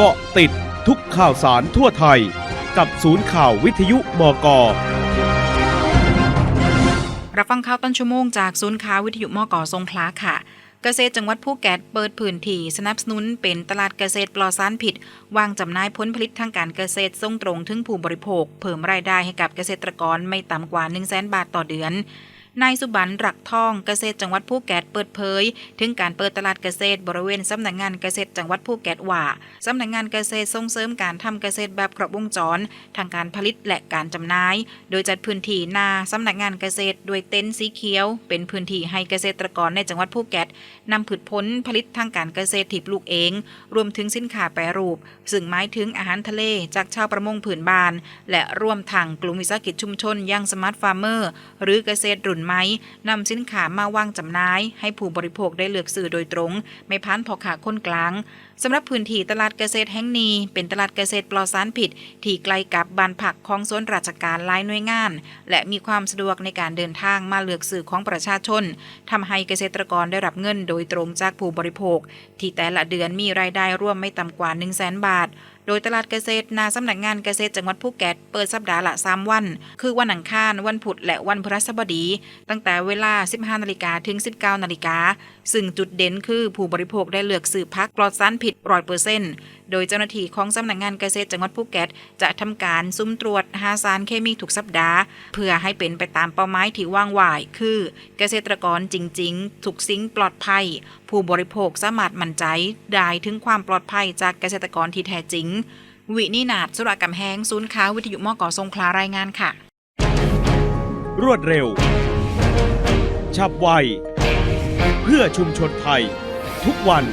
เกาะติดทุกข่าวสารทั่วไทย กับศูนย์ข่าววิทยุมกรับฟังข่าวต้นชั่วโมงจากศูนย์ข่าววิทยุมกทรงคลาค่ะ เกษตรจังหวัดภูเก็ตเปิดพื้นที่สนับสนุนเป็นตลาดเกษตรปลอดสารผิด วางจำหน่ายผลผลิตทางการเกษตรส่งตรงถึงผู้บริโภค เพิ่มรายได้ให้กับเกษตรกรไม่ต่ำกว่า 1 0 0 0 0แบาทต่อเดือน นายสุบันรักทองเกษตรจังหวัดภูเก็ตเปิดเผย ถึงการเปิดตลาดเกษตรบริเวณสำนักงานเกษตรจังหวัดภูเก็ตว่าสำนักงานเกษตรส่งเสริมการทำเกษตรแบบครบวงจร ทางการผลิตและการจำหน่าย โดยจัดพื้นที่นาสำนักงานเกษตรด้วยเต็นท์สีเขียว เป็นพื้นที่ให้เกษตรกรในจังหวัดภูเก็ตนำผลผลผลิตทางการเกษตรที่ปลูกเอง รวมถึงสินค้าแปรรูป ซึ่งหมายถึงอาหารทะเลจากชาวประมงผืนบ้าน และร่วมทางกลุ่มวิสาหกิจชุมชนยังสมาร์ทฟาร์มเมอร์ หรือเกษตรรุ่นไม้นำสินค้ามาวางจำหน่าย ให้ผู้บริโภคได้เลือกซื้อโดยตรง ไม่พันพอขาคนกลางสำหรับพื้นที่ตลาดเกษตรแห่งนี้ เป็นตลาดเกษตรปลอดสารผิด ที่ใกล้กับบ้านผักของส่วนราชการหลายหน่วยงาน และมีความสะดวกในการเดินทางมาเลือกซื้อของประชาชนทำให้เกษตรกรได้รับเงินโดยตรงจากผู้บริโภค ที่แต่ละเดือนมีรายได้ร่วมไม่ต่ำกว่า 1 0 0 0 0แบาท โดยตลาดเกษตรนาสำนักงานเกษตรจังหวัดภูเก็ตเปิดสัปดาห์ละ 3 วัน คือวันอังคาร วันพุธและวันพฤหัสบดี ตั้งแต่เวลา 15นาฬิกาถึง 19นาฬิกาซึ่งจุดเด่นคือผู้บริโภคได้เลือกซื้อพักปลอดสารผิดร้อยเปอร์เซ็นต์ โดยเจ้าหน้าที่ของสำนักงานเกษตรจังหวัดภูเก็ต จะทำการซุ่มตรวจหาสารเคมีทุกสัปดาห์ เพื่อให้เป็นไปตามเป้าหมายที่วางไว้คือ เกษตรกรจริง ๆ ถูกสิ่งปลอดภัย ผู้บริโภคสามารถมั่นใจได้ถึงความปลอดภัยจากเกษตรกรที่แท้จริง วินินาศสุรกำแหงศูนย์ข่าวิทยุมอกอสงขลารายงานค่ะ รวดเร็ว ฉับไว เพื่อชุมชนไทย ทุกวัน